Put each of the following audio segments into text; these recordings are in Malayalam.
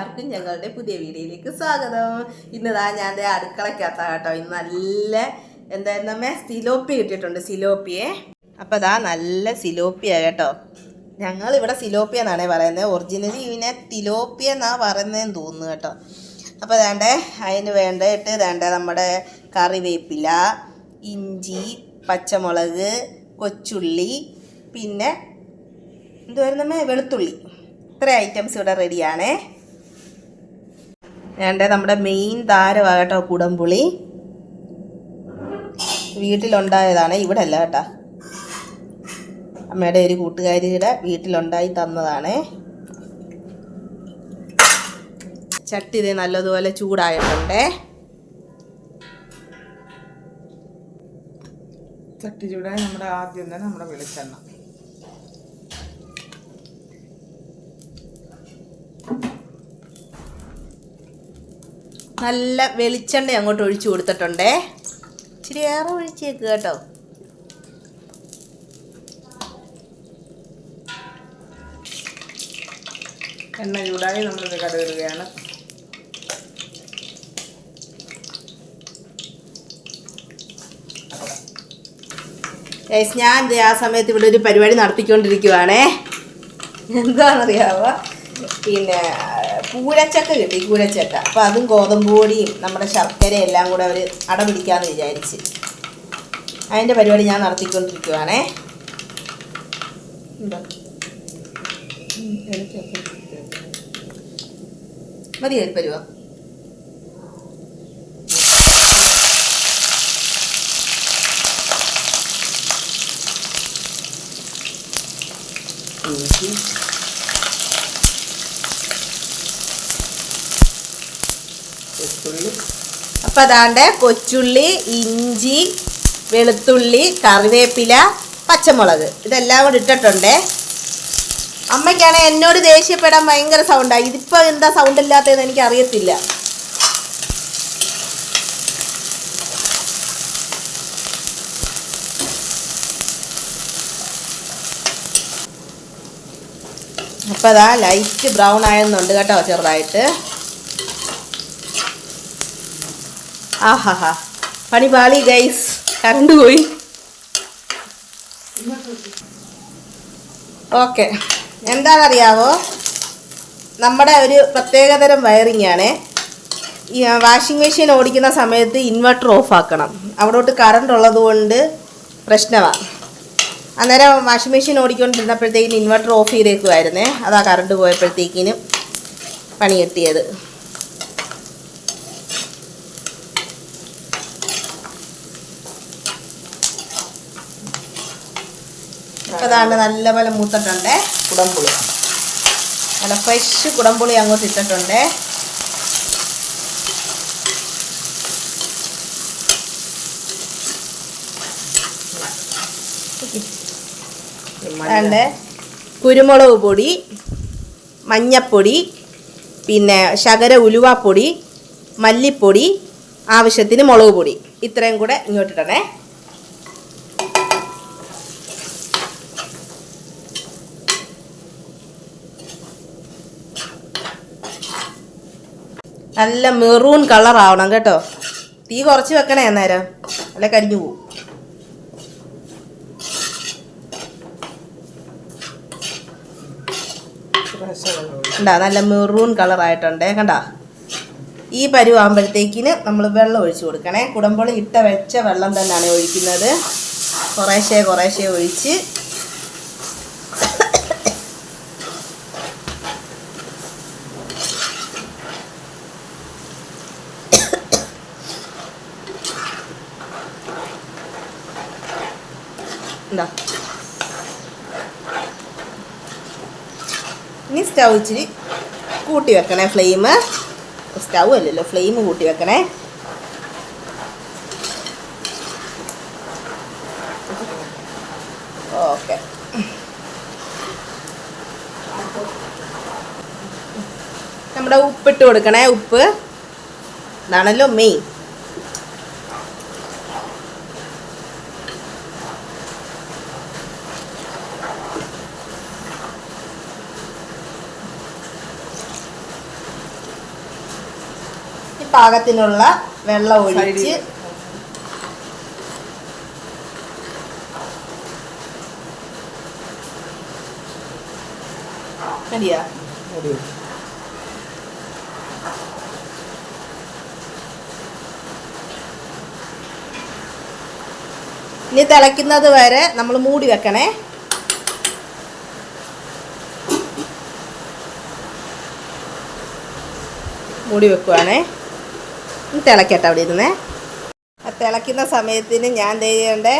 എല്ലാവർക്കും ഞങ്ങളുടെ പുതിയ വീഡിയോയിലേക്ക് സ്വാഗതം. ഇന്നതാ ഞാൻ ദേ അടുക്കളക്കകത്താ കേട്ടോ. ഇന്ന് നല്ല എന്തായിരുന്നു അമ്മേ സിലോപ്പി കിട്ടിയിട്ടുണ്ട് സിലോപ്പിയെ. അപ്പം അതാ നല്ല സിലോപ്പിയ കേട്ടോ. ഞങ്ങൾ ഇവിടെ സിലോപ്പിയ എന്നാണേ പറയുന്നത് ഒറിജിനലി ഇതിനെ തിലോപ്പിയ എന്നാ പറയുന്നതെന്ന് തോന്നുന്നു കേട്ടോ. അപ്പോൾ വേണ്ടേ അതിന് വേണ്ടിയിട്ട് വേണ്ട നമ്മുടെ കറിവേപ്പില ഇഞ്ചി പച്ചമുളക് കൊച്ചുള്ളി പിന്നെ എന്തുവായിരുന്നമ്മേ വെളുത്തുള്ളി. ഇത്ര ഐറ്റംസ് ഇവിടെ റെഡിയാണേ വേണ്ട? നമ്മുടെ മെയിൻ താരമാണ് കേട്ടോ കുടംപുളി. വീട്ടിലുണ്ടായതാണ്. ഇവിടെ അല്ല കേട്ടോ. അമ്മയുടെ ഒരു കൂട്ടുകാരിയുടെ വീട്ടിലുണ്ടായി തന്നതാണ്. ചട്ടി നല്ലതുപോലെ ചൂടായിട്ടുണ്ട്. ചട്ടി ചൂടായി നമ്മുടെ ആദ്യം തന്നെ നമ്മുടെ വെളിച്ചെണ്ണ. നല്ല വെളിച്ചെണ്ണ അങ്ങോട്ട് ഒഴിച്ചു കൊടുത്തിട്ടുണ്ടേ. ഇച്ചിരി ഏറെ ഒഴിച്ചേക്ക് കേട്ടോ. എണ്ണ ചൂടായി നമ്മളിത് കടുകിടുകയാണ്. ഞാൻ ആ സമയത്ത് ഇവിടെ ഒരു പരിപാടി നടത്തിക്കൊണ്ടിരിക്കുവാണേ. എന്താണെന്നറിയാവോ? പിന്നെ പൂരച്ചക്ക കിട്ടി കൂരച്ചക്ക അപ്പോൾ അതും ഗോതമ്പ് പൊടിയും നമ്മുടെ ശർക്കരയും എല്ലാം കൂടെ അവർ അട പിടിക്കാമെന്ന് വിചാരിച്ച്. അതിന്റെ പരിപാടി ഞാൻ നടത്തിക്കൊണ്ടിരിക്കുവാണേ. മതി പരുവോ? ഇഞ്ചി വെളുത്തുള്ളി അപ്പം അതാണ്ട് കൊച്ചുള്ളി ഇഞ്ചി വെളുത്തുള്ളി കറിവേപ്പില പച്ചമുളക്. ഇതെല്ലാം കൂടി ഇട്ടിട്ടുണ്ടേ. അമ്മയ്ക്കാണെങ്കിൽ എന്നോട് ദേഷ്യപ്പെടാൻ ഭയങ്കര സൗണ്ടാണ് ഇതിപ്പോൾ എന്താ സൗണ്ട് ഇല്ലാത്തതെന്ന് എനിക്ക് അറിയത്തില്ല അപ്പം അതാ ലൈറ്റ് ബ്രൗൺ ആയെന്നുണ്ട് കേട്ടോ ചെറുതായിട്ട്. ആഹാഹാ പണി പാളി ഗൈസ് കറണ്ട് പോയി. ഓക്കെ എന്താണെന്നറിയാവോ? നമ്മുടെ ഒരു പ്രത്യേകതരം വയറിംഗ് ആണ് ഈ വാഷിംഗ് മെഷീൻ ഓടിക്കുന്ന സമയത്ത് ഇൻവെർട്ടർ ഓഫ് ആക്കണം അവിടോട്ട് കറണ്ട് ഉള്ളത് കൊണ്ട് പ്രശ്നമാണ് അന്നേരം വാഷിംഗ് മെഷീൻ ഓടിക്കൊണ്ടിരുന്നപ്പോഴത്തേക്കിന് ഇൻവെർട്ടർ ഓഫ് ചെയ്തേക്കുമായിരുന്നേ അതാ കറണ്ട് പോയപ്പോഴത്തേക്കിനും പണി കിട്ടിയത്. അതാണ് നല്ലപോലെ മൂത്തിട്ടുണ്ട്. കുടംപുളി. നല്ല ഫ്രഷ് കുടംപുളി അങ്ങോട്ട് ഇട്ടിട്ടുണ്ട്. കുരുമുളക് പൊടി മഞ്ഞപ്പൊടി പിന്നെ ശകര ഉലുവാപ്പൊടി മല്ലിപ്പൊടി ആവശ്യത്തിന് മുളക് പൊടി. ഇത്രയും കൂടെ ഇങ്ങോട്ടിട്ടണേ നല്ല മെറൂൺ കളർ ആവണം കേട്ടോ. തീ കുറച്ച് വെക്കണേ അന്നേരം. അല്ല കരിഞ്ഞു പോവും. കണ്ടാ? നല്ല മെറൂൺ കളർ ആയിട്ടുണ്ട്. കണ്ടാ? ഈ പരുവാകുമ്പോഴത്തേക്കിന് നമ്മൾ വെള്ളം ഒഴിച്ചു കൊടുക്കണേ. കുടമ്പോൾ ഇട്ട വെച്ച വെള്ളം തന്നെയാണ് ഒഴിക്കുന്നത്. കുറേശ്ശെ കുറേശ്ശെ ഒഴിച്ച് എന്താ ഇനി സ്റ്റൗ ഇച്ചിരി കൂട്ടി വെക്കണേ ഫ്ലെയിം. സ്റ്റൗ അല്ലല്ലോ ഫ്ലെയിം കൂട്ടി വെക്കണേ. ഓക്കെ. നമ്മുടെ ഉപ്പിട്ട് കൊടുക്കണേ ഉപ്പ്. ഇതാണല്ലോ മെയിൻ. പാകത്തിനുള്ള വെള്ളം ഒഴിച്ച്. മതിയാ? ഇനി തിളയ്ക്കുന്നത് വരെ നമ്മൾ മൂടി വെക്കണേ. മൂടി വെക്കുവാണേ. തിളക്കട്ടെ അവിടെ ഇരുന്നേ. ആ തിളയ്ക്കുന്ന സമയത്തിന് ഞാൻ ചെയ്യേണ്ടേ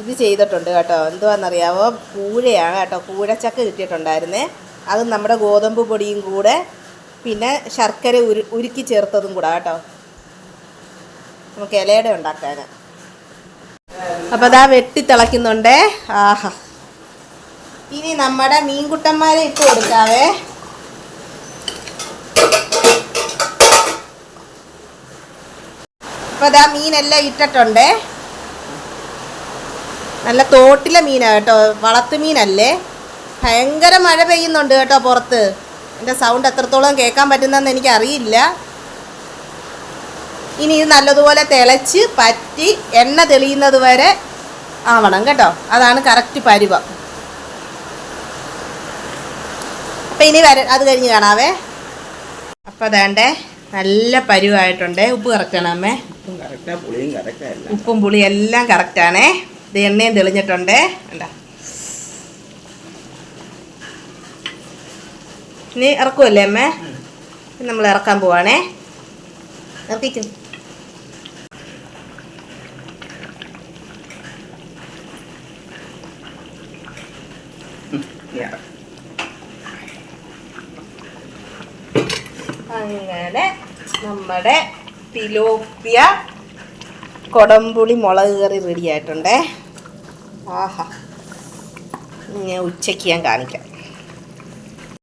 ഇത് ചെയ്തിട്ടുണ്ട് കേട്ടോ. എന്തുവാണെന്നറിയാവോ കൂഴയാണ് കേട്ടോ. കൂഴച്ചക്ക കിട്ടിയിട്ടുണ്ടായിരുന്നേ. അത് നമ്മുടെ ഗോതമ്പ് പൊടിയും കൂടെ പിന്നെ ശർക്കര ഉരു ഉരുക്കി ചേർത്തതും കൂടെ കേട്ടോ. നമുക്ക് ഇലയുടെ ഉണ്ടാക്കാൻ അപ്പോൾ അതാ വെട്ടി തിളയ്ക്കുന്നുണ്ടേ ആഹാ. ഇനി നമ്മുടെ മീൻകുട്ടന്മാരെ ഇട്ട് കൊടുക്കാവേ. അപ്പോൾ അതാ മീനെല്ലാം ഇട്ടിട്ടുണ്ടേ. നല്ല തോട്ടിലെ മീനാണ് കേട്ടോ വളർത്തു മീനല്ലേ? ഭയങ്കര മഴ പെയ്യുന്നുണ്ട് കേട്ടോ പുറത്ത്. എന്റെ സൗണ്ട് എത്രത്തോളം കേൾക്കാൻ പറ്റുന്നതെന്ന് എനിക്കറിയില്ല. ഇനി ഇത് നല്ലതുപോലെ തിളച്ച് പറ്റി എണ്ണ തെളിയുന്നത് വരെ ആവണം കേട്ടോ. അതാണ് കറക്റ്റ് പരുവം. അപ്പം ഇനി വര അത് കഴിഞ്ഞ് കാണാവേ. അപ്പം അതേണ്ടേ നല്ല പരുവായിട്ടുണ്ട്. ഉപ്പ് കറക്റ്റാ പുളിയും ഉപ്പും പുളിയും എല്ലാം കറക്റ്റാണേ. ഇത് എണ്ണയും തെളിഞ്ഞിട്ടുണ്ട്. കണ്ടാ? ഇനി ഇറക്കുമല്ലേ അമ്മേ? നമ്മൾ ഇറക്കാൻ പോവാണേ. ഇറക്കിക്കും. അങ്ങനെ നമ്മുടെ തിലോപ്പിയ കൊടംപുളി മുളക് കറി റെഡി ആയിട്ടുണ്ടേ. ആഹാ. ഞാൻ ഉച്ചയ്ക്ക് ഞാൻ കാണിക്കാം.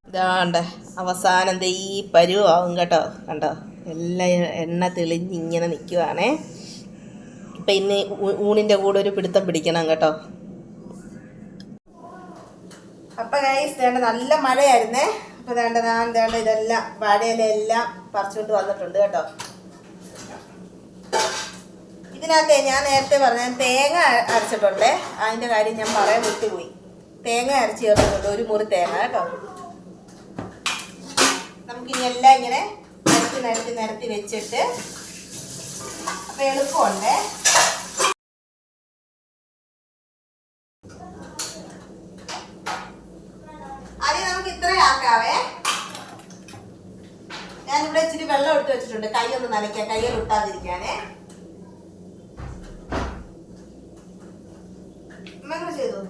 ഇതാണ്ട് അവസാനം ദേ ഈ പരുവാകും കേട്ടോ. കണ്ടോ? എല്ലാം എണ്ണ തെളിഞ്ഞ് ഇങ്ങനെ നിൽക്കുവാണേ ഇപ്പം ഇന്ന് ഊണിന്റെ കൂടെ ഒരു പിടുത്തം പിടിക്കണം കേട്ടോ. അപ്പം ഗൈസ് വേണ്ട നല്ല മഴയായിരുന്നേ. അപ്പം വേണ്ട ഞാൻ വേണ്ട ഇതെല്ലാം വാഴയിലെല്ലാം പറിച്ചുകൊണ്ട് വന്നിട്ടുണ്ട് കേട്ടോ. ഇതിനകത്തെ ഞാൻ നേരത്തെ പറഞ്ഞ തേങ്ങ അരച്ചിട്ടുണ്ട്. അതിന്റെ കാര്യം ഞാൻ പറയാൻ വിട്ടുപോയി. തേങ്ങ അരച്ച് ചേർത്തിട്ടുണ്ട്. ഒരു മുറി തേങ്ങ കേട്ടോ. നമുക്കിനി എല്ലാം ഇങ്ങനെ നിരത്തി നിരത്തി നിരത്തി വെച്ചിട്ട് അപ്പൊ എളുപ്പമുണ്ടേ. ആദ്യം നമുക്ക് ഇത്രയും ആക്കാവേ. ഞാനിവിടെ ഇച്ചിരി വെള്ളം എടുത്ത് വെച്ചിട്ടുണ്ട്. കൈ ഒന്ന് നനയ്ക്കാം. കയ്യിൽ ഒട്ടാതിരിക്കാനേ അമ്മ കൂടെ ചെയ്തു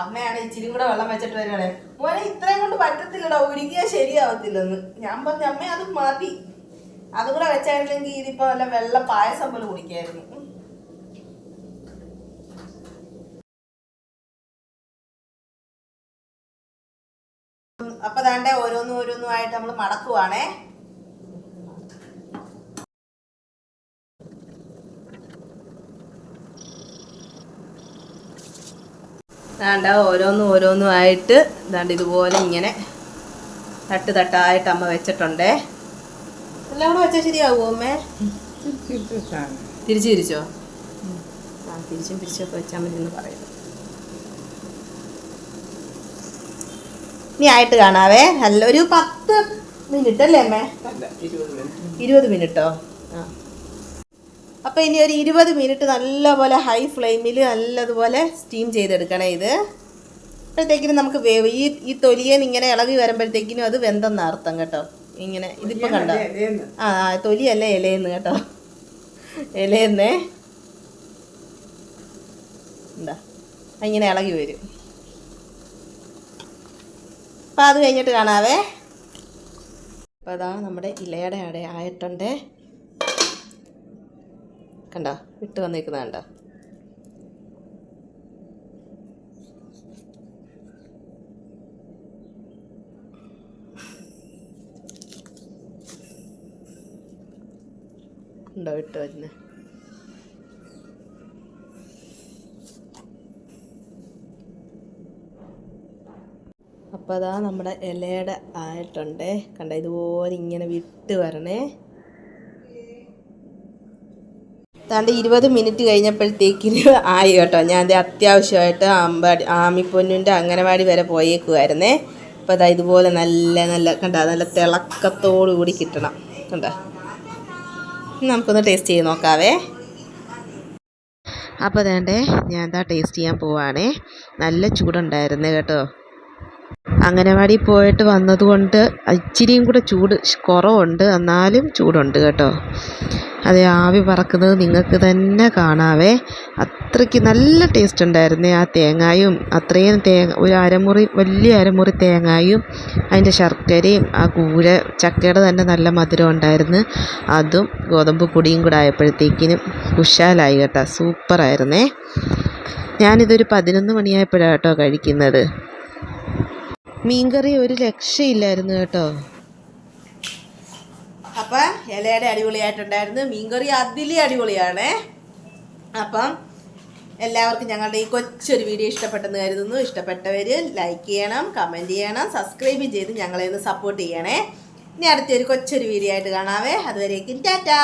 അമ്മയാണ് ഇച്ചിരി കൂടെ വെള്ളം വെച്ചിട്ട് വരികയാണെ. മോനെ ഇത്രയും കൊണ്ട് പറ്റത്തില്ലടാ ഒരുങ്ങിയാൽ ശരിയാവത്തില്ലെന്ന്. ഞാൻ പറഞ്ഞു അമ്മ അത് മാറ്റി അതും കൂടെ വെച്ചായിരുന്നെങ്കിൽ ഇതിപ്പോ നല്ല വെള്ള പായസം പോലെ കുടിക്കായിരുന്നു. അപ്പൊ താണ്ടെ ഓരോന്നും ഓരോന്നും ആയിട്ട് നമ്മൾ മടക്കുവാണേ. ദാണ്ട ഓരോന്നും ഓരോന്നും ആയിട്ട് ദാണ്ട് ഇതുപോലെ ഇങ്ങനെ തട്ട് തട്ടായിട്ട് അമ്മ വെച്ചിട്ടുണ്ടേ. എല്ലാം കൂടെ വെച്ചാൽ ശരിയാവുമോ അമ്മേ? തിരിച്ചു തിരിച്ചോ? ആ തിരിച്ചും പിരിച്ചൊക്കെ വെച്ചാൽ മതി എന്ന് പറയുന്നു. ഇനി ആയിട്ട് കാണാവേ. നല്ലൊരു പത്ത് മിനിറ്റ് അല്ലേ അമ്മേ? അല്ല ഇരുപത് മിനിറ്റോ? ആ. അപ്പോൾ ഇനി ഒരു ഇരുപത് മിനിറ്റ് നല്ലപോലെ ഹൈ ഫ്ലെയിമിൽ നല്ലതുപോലെ സ്റ്റീം ചെയ്തെടുക്കണേ ഇത്. അപ്പോഴത്തേക്കിനും നമുക്ക് വേവ് ഈ ഈ തൊലിയൻ ഇങ്ങനെ ഇളകി വരുമ്പോഴത്തേക്കിനും അത് വെന്തെന്ന് അർത്ഥം കേട്ടോ. ഇങ്ങനെ ഇതിപ്പോൾ കണ്ടോ? ആ ആ, തൊലിയല്ല ഇലയെന്ന് കേട്ടോ. ഇലയെന്നേ. എന്താ ഇങ്ങനെ ഇളകി വരും. അപ്പോൾ അത് കഴിഞ്ഞിട്ട് കാണാവേ. അപ്പോൾ അതാ നമ്മുടെ ഇലയുടെ അട ആയിട്ടുണ്ട്. കണ്ട വിട്ട് വന്നിരിക്കുന്നത് കണ്ട. ഉണ്ടോ വിട്ട് വരുന്നത് അപ്പോൾ അതാ നമ്മുടെ ഇലയുടെ ആയിട്ടുണ്ടേ. കണ്ട ഇതുപോലെ ഇങ്ങനെ വിട്ട് വരണേ. താണ്ട് ഇരുപത് മിനിറ്റ് കഴിഞ്ഞപ്പോഴത്തേക്കിന് ആയി കേട്ടോ. ഞാൻ അത് അത്യാവശ്യമായിട്ട് അമ്പാടി ആമിപ്പൊന്നിന്റെ അംഗനവാടി വരെ പോയേക്കുമായിരുന്നേ അപ്പോൾ അതാ ഇതുപോലെ നല്ല നല്ല കണ്ട നല്ല തിളക്കത്തോടു കൂടി കിട്ടണം. കണ്ട? നമുക്കൊന്ന് ടേസ്റ്റ് ചെയ്ത് നോക്കാവേ. അപ്പോൾ അതേണ്ടേ ഞാൻ എന്താ ടേസ്റ്റ് ചെയ്യാൻ പോവാണേ. നല്ല ചൂടുണ്ടായിരുന്നു കേട്ടോ. അംഗനവാടി പോയിട്ട് വന്നതുകൊണ്ട് ഇച്ചിരിയും കൂടെ ചൂട് കുറവുണ്ട്. എന്നാലും ചൂടുണ്ട് കേട്ടോ. അത് ആവി പറക്കുന്നത് നിങ്ങൾക്ക് തന്നെ കാണാവേ. അത്രയ്ക്ക് നല്ല ടേസ്റ്റ് ഉണ്ടായിരുന്നേ ആ തേങ്ങായും. അത്രയും തേങ്ങ ഒരു അരമുറി വലിയ അരമുറി തേങ്ങായും അതിന്റെ ശർക്കരയും ആ കൂര ചക്കയുടെ തന്നെ നല്ല മധുരം ഉണ്ടായിരുന്നു. അതും ഗോതമ്പ് പൊടിയും കൂടെ ആയപ്പോഴത്തേക്കിനും കുശാലായി കേട്ടോ സൂപ്പറായിരുന്നേ ഞാനിതൊരു പതിനൊന്ന് മണിയായപ്പോഴാണ് കേട്ടോ കഴിക്കുന്നത്. മീൻകറി ഒരു രക്ഷയില്ലായിരുന്നു കേട്ടോ. അപ്പൊ ഇലയുടെ അടിപൊളിയായിട്ടുണ്ടായിരുന്നു. മീൻകറി അതിലേ അടിപൊളിയാണേ. അപ്പം എല്ലാവർക്കും ഞങ്ങളുടെ ഈ കൊച്ചൊരു വീഡിയോ ഇഷ്ടപ്പെട്ടെന്ന് കരുതുന്നു. ഇഷ്ടപ്പെട്ടവർ ലൈക്ക് ചെയ്യണം കമന്റ് ചെയ്യണം സബ്സ്ക്രൈബ് ചെയ്ത് ഞങ്ങളെ ഒന്ന് സപ്പോർട്ട് ചെയ്യണേ. ഇനി അടുത്തൊരു കൊച്ചൊരു വീഡിയോ ആയിട്ട് കാണാവേ. അതുവരേക്കും ടാറ്റാ.